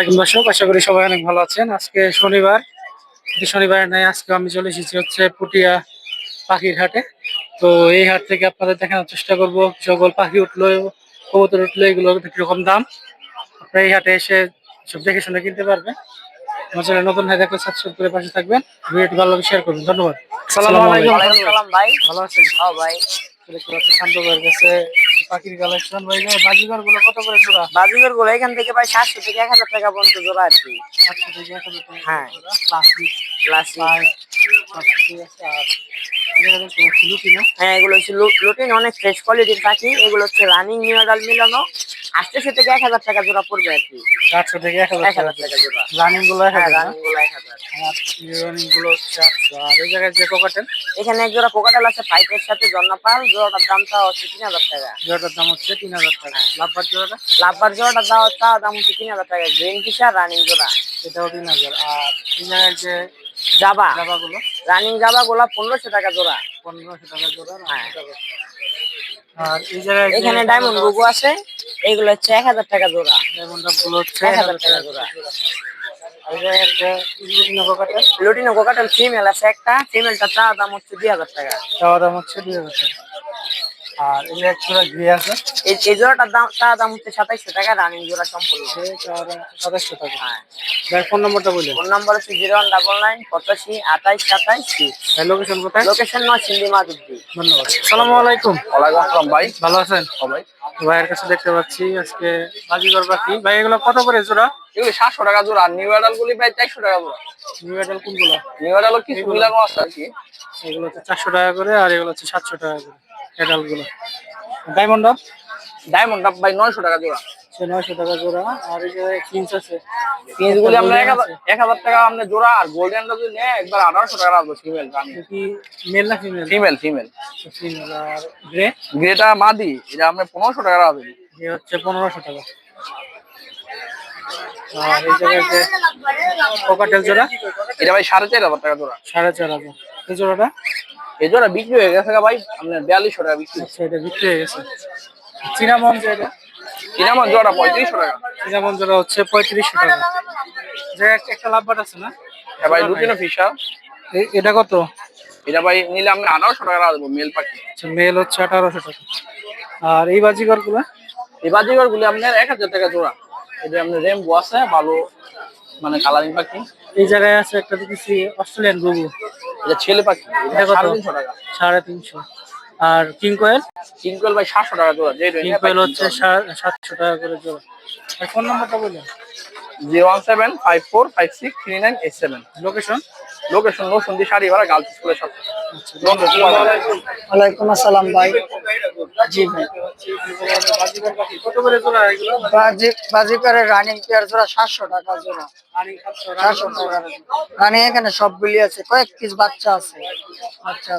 একদম দর্শক আশা করি সবাই অনেক ভালো আছেন। আজকে শনিবার শনিবার নাই আজকে আমি চলে এসেছি হচ্ছে পুটিয়া পাখির হাটে। তো এই হাট থেকে আপনাদের দেখানোর চেষ্টা করব সকল পাখি উঠল কবুতর উঠল এগুলো কীরকম দাম? আপনারা এই হাটে এসে সব দেখে শুনে কিনতে পারবেন। আমার চ্যানেল নতুন হয়ে থাকলে সাবস্ক্রাইব করে পাশে থাকবেন। ভিডিওটি ভালো শেয়ার করবেন। ধন্যবাদ। সালাম ভাই ভালো আছেন? হ্যাঁ ভাই। শান্ত ভাইয়ের কাছে। পাখির কালেকশন ভাই বাজিগরগুলো কত করে জোড়া? বাজিগরগুলো এখান থেকে ভাই সাতশো থেকে এক হাজার টাকা পর্যন্ত জোড়া আর কি। সাতশো থেকে এক হাজার টাকা হ্যাঁ। পাঁচ হ্যাঁ এগুলো হচ্ছে লুটিন অনেক ফ্রেশ কোয়ালিটির পাখি। এগুলো হচ্ছে রানিং মিনারেল মিলানো আটশো থেকে এক হাজার টাকা জোড়া পড়বে আর কি। চারশো থেকে এক হাজার টাকা জোড়া। রানিংগুলো এক হ্যাঁ হাজার রানিংগুলো এক হাজার। রানিংগুলো চারশো। আর এই জায়গায় যে কোকাটেল এখানে এক জোড়া পোকাটাল আছে পাইপের সাথে জন্নাপাল জোড়াটার দামটা হচ্ছে তিন হাজার টাকা। জোড়াটার দাম হচ্ছে তিন হাজার টাকা। লাভবার জোড়াটা? লাভবার জোড়াটার তা দাম হচ্ছে তিন হাজার টাকা। গ্রিন ফিশার রানিং জোড়া। এটাও তিন হাজার। আর এই জায়গায় যে জাবা জাবাগুলো? রানিং জাবা গোলা পনেরোশো টাকা জোড়া। পনেরোশো টাকা জোড়া হ্যাঁ। আর এই জায়গায় এখানে ডায়মন্ড গুগু আছে এগুলো হচ্ছে এক হাজার টাকা জোড়া। ডায়মন্ডগুলো হচ্ছে এক হাজার টাকা জোড়া। লুটিনো কোকাটেল ফিমেল আছে একটা ফিমেলটা চা দাম হচ্ছে দুই হাজার টাকা। চাওয়া দাম হচ্ছে দুই হাজার টাকা। আর এই যে এক জোড়া ঘিরে আছে। এই এই জোড়াটার দাম চা দাম হচ্ছে সাতাইশশো টাকা রানিং জোড়া সম্পূর্ণ। টাকা। হ্যাঁ। ফোন নম্বরটা বললেন ফোন নম্বর হচ্ছে জিরো ওয়ান ডাবল নাইন পঁচাশি আঠাইশ সাতাইশ। লোকেশন কোথায়? লোকেশন নয় সিন্ধি ধন্যবাদ। সালামু আলাইকুম। ওয়ালাইকুম আসসালাম ভাই। ভালো আছেন? ভাই ভাইয়ের কাছে দেখতে পাচ্ছি আজকে বাজিগর ভাই এগুলো কত করে জোড়া? এগুলি সাতশো টাকা জোড়া। নিউ অ্যাডাল গুলি প্রায় চারশো টাকা জোড়া। নিউ এডাল কোনগুলো? নিউ অ্যাডাল কিছু মিলানো আছে আর কি। এগুলো হচ্ছে চারশো টাকা করে আর এগুলো হচ্ছে সাতশো টাকা করে। ডায়মন্ড আপ ডায়মন্ড আপ ভাই নয়শো টাকা জোড়া। সে নয়শো টাকা জোড়া। আর এই যে কিংস আছে। আমরা এক হাজার টাকা আমরা জোড়া আর গোল্ডেনটা যদি নেয় একবার আঠারোশো টাকা রাখব ফিমেল কি মেল না ফিমেল ফিমেল ফিমেল ফিমেল আর গ্রে গ্রেটা মাদি এটা আমরা পনেরোশো টাকা রাখব। হচ্ছে পনেরোশো টাকা। আর এই জায়গায় যে কোকাটেল জোড়া? এটা ভাই সাড়ে চার হাজার টাকা জোড়া। সাড়ে চার হাজার। এই জোড়াটা? এই জোড়া বিক্রি হয়ে গেছে ভাই আপনার বিয়াল্লিশশো টাকা বিক্রি আচ্ছা এটা বিক্রি হয়ে গেছে। চিনামন যে এটা? সিনেমা জোড়া পঁয়ত্রিশশো টাকা। চিনামন জোড়া হচ্ছে পঁয়ত্রিশশো টাকা। যে একটা- লাভবাট আছে না? হ্যাঁ ভাই লুটিনো ফিশার এটা কত? এটা ভাই নিলে আমরা আঠারোশো টাকা রাখব মেল পাখি। আচ্ছা মেল হচ্ছে আঠারোশো টাকা। আর এই বাজিগরগুলা এই বাজিগর গুলি আপনার এক হাজার টাকা জোড়া। এটা আপনার রেমবো আছে ভালো মানে কালারিং পাখি। এই জায়গায় আছে একটা দেখেছি অস্ট্রেলিয়ান গুগু এটা ছেলে পাখি। এটা কত? সাড়ে তিনশো টাকা। সাড়ে তিনশো। আর কিংকোয়েল কিংকোয়েল ভাই সাতশো টাকা জোড়া। যে কিংকোয়েল হচ্ছে সাতশো টাকা করে জোড়া। আর ফোন নাম্বারটা বলুন। Zero one seven five four five six three nine eight seven. Location location নসুন্দি ভাড়া গার্লস স্কুলের সাথে ওয়ালাইকুম আসসালাম ভাই। জি ভাই। বাজি করে রানিং পেয়ার জোড়া সাতশো টাকা জোড়া। রানিং এখানে সবগুলি আছে, কয়েক পিস বাচ্চা আছে। বাচ্চা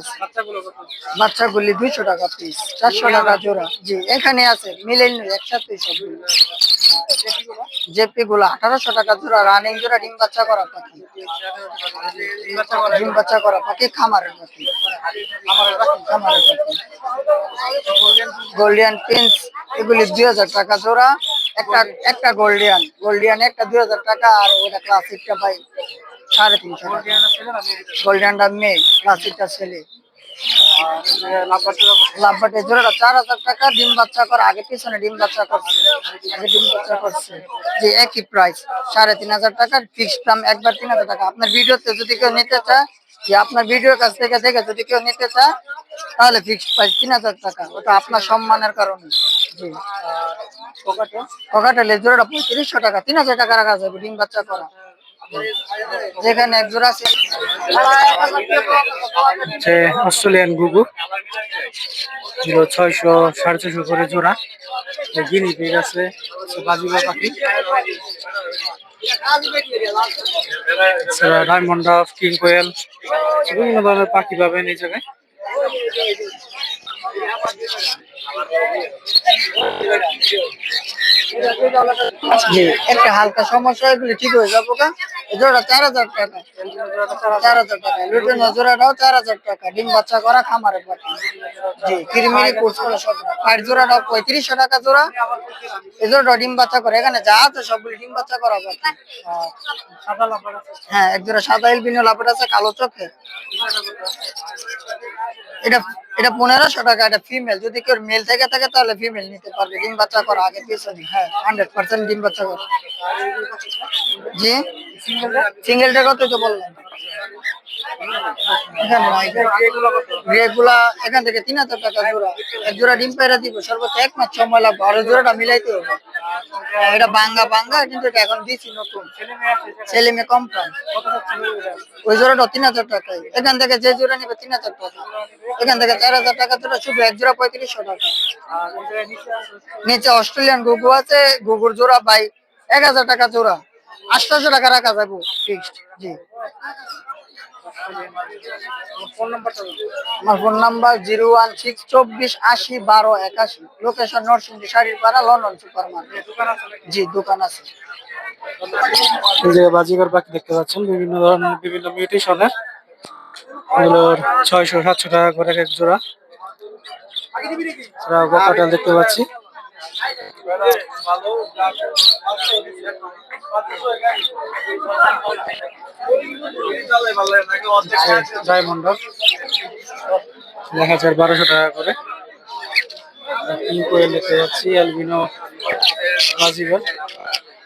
বাচ্চাগুলি দুইশো টাকা পিস চারশো টাকা জোড়া। জি, এখানে আছে মিলে নিন একসাথে জেপি গুলো আঠারোশো টাকা জোড়া রানিং জোড়া, ডিম বাচ্চা করা পাখি। ডিম বাচ্চা করা পাখি খামারের পাখি খামারের পাখি গোল্ডিয়ান প্রিন্স এগুলি দুই হাজার টাকা জোড়া। একটা একটা গোল্ডিয়ান গোল্ডিয়ান একটা দুই হাজার টাকা, আর ওটা ক্লাসিকটা ভাই সাড়ে তিনশো টাকা। গোল্ডিয়ানটা মেয়ে ক্লাসিকটা ছেলে। লাভবাটের জোড়াটা চার হাজার টাকা ডিম বাচ্চা করে আগে পিছনে ডিম বাচ্চা করছে আগে ডিম বাচ্চা করছে। যে একই প্রাইস সাড়ে তিন হাজার টাকার ফিক্সড দাম একবার তিন হাজার টাকা। আপনার ভিডিওতে যদি কেউ নিতে চায় যে আপনার ভিডিওর কাছ থেকে দেখে যদি কেউ নিতে চায় তাহলে ফিক্সড প্রাইস তিন হাজার টাকা। ওটা আপনার সম্মানের কারণে। জি। ককাটেলের জোড়াটা পঁয়ত্রিশশো টাকা তিন হাজার টাকা রাখা যাবে ডিম বাচ্চা করা। যেখানে এক আছে। অস্ট্রেলিয়ান গুগু। এগুলো ছয়শো, সাড়ে ছয়শো করে জোড়া। গিনি পেগ আছে বাজিগর পাখি। ডায়মন্ড অফ কিং কোয়েল বিভিন্ন ধরনের পাখি পাবেন এই জায়গায়। একটা হালকা সমস্যা ঠিক হয়ে যাব জোড়া চার হাজার টাকা। চার হাজার টাকা। জোড়াটাও চার হাজার টাকা। ডিম বাচ্চা করা খামারে কোর্স করে সব। পঁয়ত্রিশশো টাকা জোড়া। জোড়াটা ডিম বাচ্চা করে। এখানে যা আছে সবগুলি ডিম বাচ্চা করা হ্যাঁ এক জোড়া সাদা এলবিনো লাভের আছে, কালো চোখে। এটা এটা পনেরোশো টাকা। এটা ফিমেল যদি কেউ মেল থেকে থাকে, তাহলে ফিমেল নিতে পারবে। ডিম বাচ্চা করা আগে পিছনে। হ্যাঁ হান্ড্রেড পার্সেন্ট ডিম বাচ্চা করা জি সিঙ্গেলটা কত তো বললাম এখানে থেকে যে জোড়া তিন হাজার টাকা। এখান থেকে চার হাজার টাকা জোড়া, শুধু এক জোড়া টাকা। নিচে অস্ট্রেলিয়ান গুগু আছে গুগুর জোড়া বাই এক হাজার টাকা জোড়া। আটশোশো টাকা রাখা যাব ফিক্সড জি। আমার phone number zero one six চব্বিশ আশি বারো একাশি। লোকেশন নরসিংদী শাড়ির পাড়া লন্ডন সুপার মার্কেট জি দোকান আছে। এই যে বাজিগর পাখি দেখতে পাচ্ছেন বিভিন্ন ধরনের বিভিন্ন মিউটেশনের এগুলোর ছয়শো সাতশো টাকা করে এক জোড়া। দেখতে পাচ্ছি। ডায়মন্ড এক হাজার বারোশো টাকা করে। কি করে দেখতে পাচ্ছি অ্যালবিনো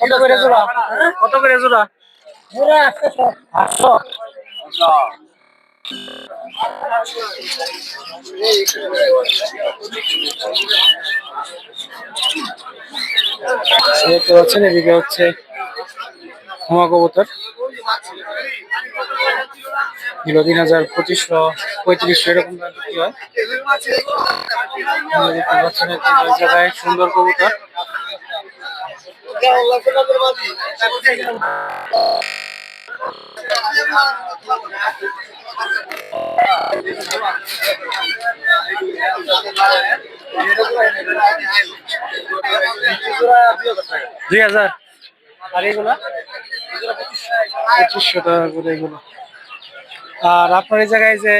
কত করে জোড়া কত করে জোড়া আটশো দেখতে এদিকে হচ্ছে হোমা কবুতর। কিলো তিন হাজার পঁচিশশো পঁয়ত্রিশশো এরকম দাম বিক্রি হয়। জায়গায় সুন্দর কবুতর। দুই হাজার। আর এগুলা? পঁচিশশো টাকা করে এগুলো। আর আপনার এই জায়গায় যে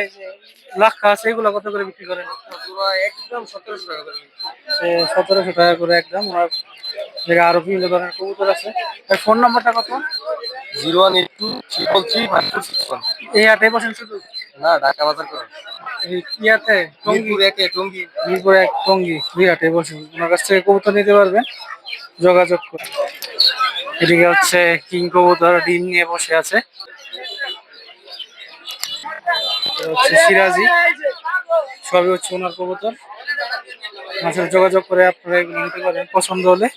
লাক্ষা আছে এগুলো কত করে বিক্রি করেন? একদম সতেরোশো টাকা করে সতেরোশো টাকা করে একদম। আর জায়গায় আরও বিভিন্ন ধরনের কবুতর আছে। ফোন নাম্বারটা কত? Zero one eight two triple three five two six one. এই হাটে বসেন শুধু? না ঢাকা বাজার করে। এই ইয়াতে টঙ্গি? টঙ্গি। মিরপুর এক টঙ্গি। দুই হাটে বসেন ওনার কাছ থেকে কবুতর নিতে পারবেন। যোগাযোগ করে। এদিকে হচ্ছে কিং কবুতর ডিম নিয়ে বসে আছে। হচ্ছে সিরাজি। সবই হচ্ছে ওনার কবুতর। মাছের যোগাযোগ করে আপনারা এগুলো নিতে পারেন পছন্দ হলে।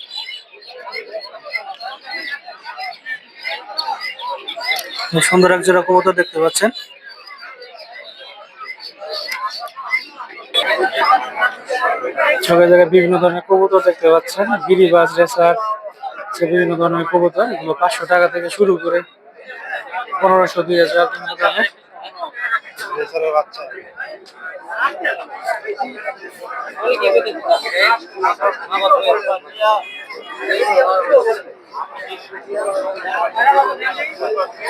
সুন্দর এক কবুতর দেখতে পাচ্ছেন। সবাই জায়গায় বিভিন্ন ধরনের কবুতর দেখতে পাচ্ছেন। গিরিবাজ রেসার সে বিভিন্ন ধরনের কবুতর এগুলো পাঁচশো টাকা থেকে শুরু করে পনেরোশো দুই হাজার বিভিন্ন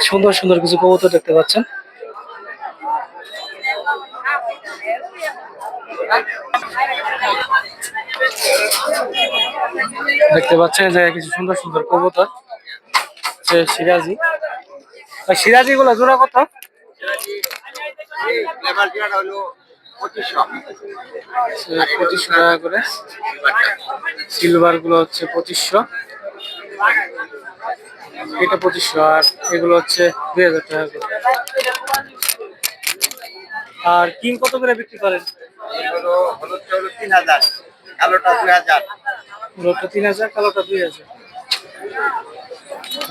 সুন্দর সুন্দর কিছু কবুতর দেখতে পাচ্ছেন। দেখতে পাচ্ছেন যে কিছু সুন্দর সুন্দর কবুতর। সে সিরাজি। আর সিরাজি গুলো জোড়া কত? পঁচিশশো। টাকা করে। সিলভারগুলো হচ্ছে পঁচিশশো। এটা পঁচিশশো আর এগুলো হচ্ছে দুই হাজার টাকা করে। আর কিং কত করে বিক্রি করেন? এগুলো হলুদটা হলো তিন হাজার কালোটা দুই হাজার। তিন হাজার কালোটা দুই হাজার।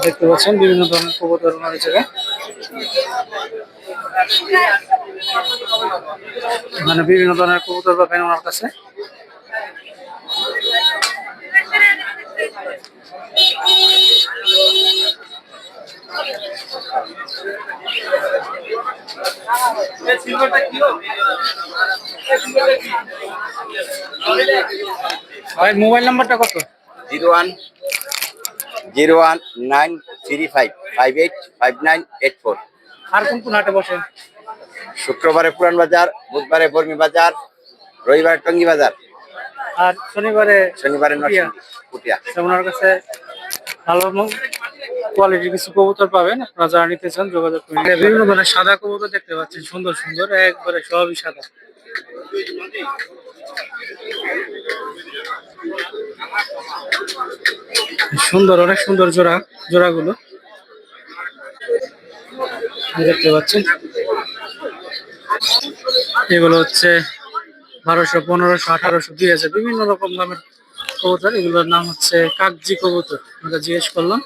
দেখতে পাচ্ছেন বিভিন্ন ধরনের কবুতর ওনার মানে বিভিন্ন ধরনের কবুতর পাবেন ওনার কাছে। ভাই মোবাইল নাম্বারটা কত? Zero one zero one nine three five five eight five nine eight four. আর কোন কোন হাটে বসেন? শুক্রবারে পুরান বাজার বুধবারে বর্মি বাজার রবিবারে টঙ্গি বাজার। আর শনিবারে শনিবারে পুটিয়া। ওনার কাছে ভালো কোয়ালিটির কিছু কবুতর পাবেন। আপনারা যারা নিতে চান যোগাযোগ করুন। বিভিন্ন ধরনের সাদা কবুতর দেখতে পাচ্ছেন সুন্দর সুন্দর একবারে সবই সাদা। সুন্দর, অনেক সুন্দর জোড়া, জোড়াগুলো। দেখতে পাচ্ছেন। এগুলো হচ্ছে বারোশো, পনেরোশো, আঠারোশো, দুই হাজার, বিভিন্ন রকম দামের কবুতর। এগুলোর নাম হচ্ছে কাকজি কবুতর। আমরা জিজ্ঞেস করলাম,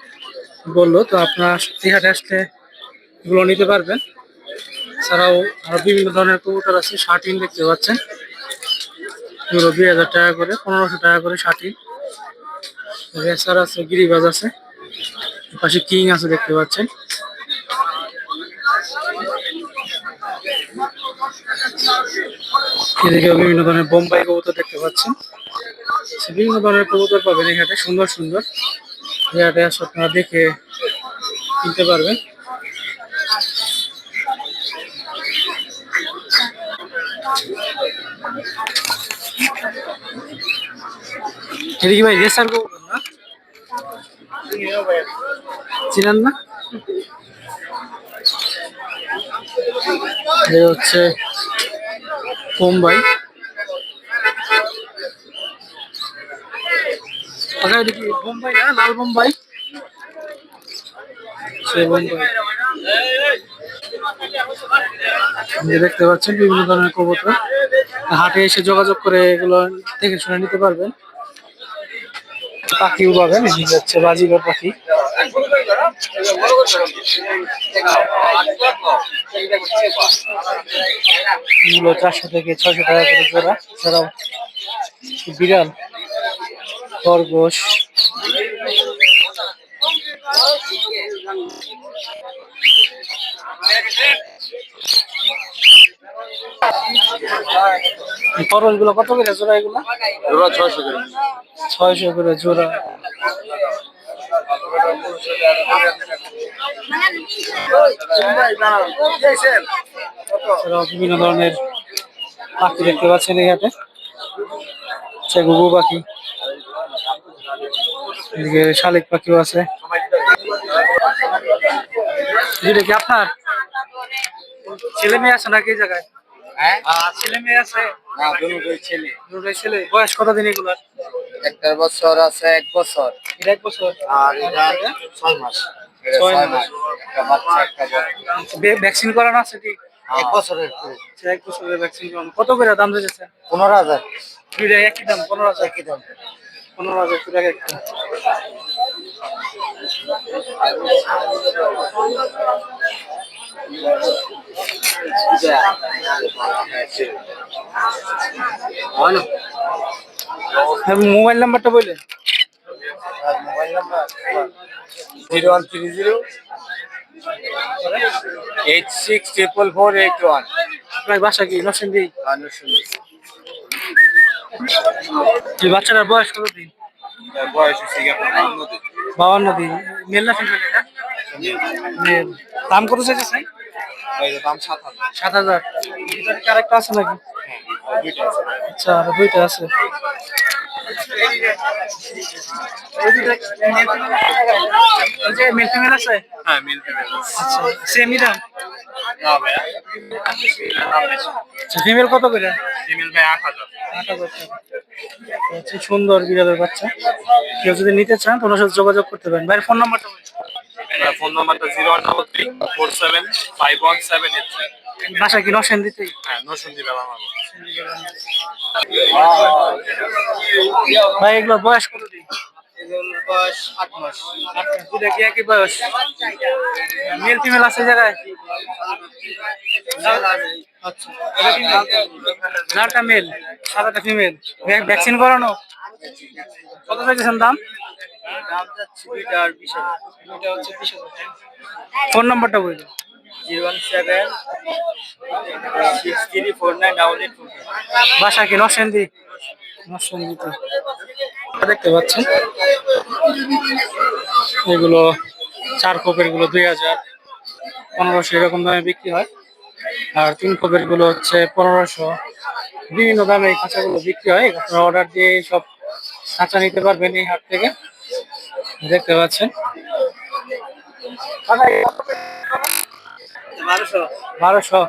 বলল, তো আপনার হাটে আসলে এগুলো নিতে পারবেন? এছাড়াও আরও বিভিন্ন ধরনের কবুতর আছে, শার্টিন দেখতে পাচ্ছেন। এগুলো দুই হাজার টাকা করে, পনেরোশো টাকা করে শার্টিন। রেসার আছে, গিরিবাজ আছে। পাশে কিং আছে দেখতে পাচ্ছেন। এদিকে বিভিন্ন ধরনের বোম্বাই কবুতর দেখতে পাচ্ছেন। বিভিন্ন ধরনের কবুতর পাবেন হাটে, সুন্দর সুন্দর। আপনারা দেখে কিনতে পারবেন। এদিকে ভাই রেসার কবুতর না। চিনেন না? এই হচ্ছে আচ্ছা এটা কি বোম্বাই না, লাল বোম্বাই? সে বোম্বাই। যে দেখতে পাচ্ছেন বিভিন্ন ধরনের কবুতর। হাটে এসে যোগাযোগ করে এগুলো দেখে শুনে নিতে পারবেন। পাখিও পাবেন, এই যে হচ্ছে বাজিগর পাখি। মূল্য চারশো থেকে ছয়শো টাকা করে জোড়া। এছাড়াও বিড়াল, খরগোশ। খরচগুলো কত করে জোড়া এগুলো? ছয়শো করে। ছয়শো করে জোড়া। বিভিন্ন ধরনের পাখি দেখতে পাচ্ছেন এই সে ঘুঘু পাখি। এদিকে শালিক পাখিও আছে। যেটা কি আপনার? ছেলে মেয়ে আছে নাকি এই জায়গায়? হ্যাঁ। ছেলে মেয়ে আছে? না দুটোই ছেলে। দুটোই ছেলে। বয়স কতদিন এগুলার? একটা বছর আছে এক বছর। এটা এক বছর। আর এটা ছয় মাস। ছয় মাস। মাস। একটা বাচ্চা একটা ভ্যাকসিন করানো আছে কি? এক বছরের আচ্ছা, এক বছরের ভ্যাকসিন করানো। কত করে দাম দিয়েছে পনেরো হাজার। দুইটা একই দাম পনেরো হাজার। একই দাম। পনেরো হাজার মোবাইল নাম্বারটা বললেন। আর mobile number zero one three zero eight six triple four eight one. আপনার বাসা কি? নরসিংদী? আনুষঙ্গিক এই বাচ্চাটার বয়স কত দিন বয়স হচ্ছে বাবান্ন দিন। মেল না ফিমেল এটা? মেল দাম কত চাইছে স্যার দাম সাত হাজার। সাত হাজার। আরেকটা আছে নাকি? আচ্ছা আর দুইটা আছে। ফিমেল হ্যাঁ আচ্ছা সেমই দাম? না ভাইয়া আচ্ছা ফিমেল কত করে? ফিমেল ভাই আট হাজার। আট হাজার আচ্ছা, সুন্দর বিড়ালের বাচ্চা। কেউ যদি নিতে চান তো ওনার সাথে যোগাযোগ করতে পারেন। ভাইয়ের ফোন নাম্বারটা ফোন নাম্বারটা zero one double three four seven five one seven eight three. বাসা কি নসেন দিতে? হ্যাঁ দিলাম আমার ভাই এগুলো বয়স কত দিন? বয়স আট মাস। আট মাস। দুটা কি একই বয়স? মেল ফিমেল আছে জায়গায়? আচ্ছা। লালটা মেল সাদাটা ফিমেল ভ্যাকসিন করানো? কত চাইছেন দাম? ফোন নাম্বারটা এইট বাসা কি নরসেন্দি নরসেন্দিতে দেখতে পাচ্ছেন। এগুলো চার কোপেরগুলো দুই হাজার। পনেরোশো এরকম দামে বিক্রি হয়। আর তিন কোপেরগুলো হচ্ছে পনেরোশো। বিভিন্ন দামে এই খাঁচাগুলো বিক্রি হয়। আপনারা অর্ডার দিয়ে সব খাঁচা নিতে পারবেন এই হাট থেকে। দেখতে পাচ্ছেন। বারোশো।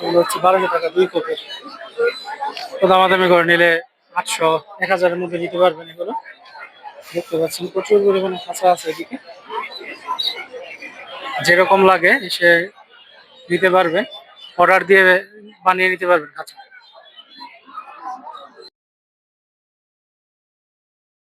এগুলো হচ্ছে বারোশো টাকা দুই কোপের। তো দামাদামি করে নিলে আটশো এক হাজারের মধ্যে নিতে পারবেন এগুলো। দেখতে পাচ্ছেন প্রচুর পরিমাণে কাঁচা আছে এদিকে। যেরকম লাগে এসে নিতে পারবেন অর্ডার দিয়ে বানিয়ে নিতে পারবেন কাঁচা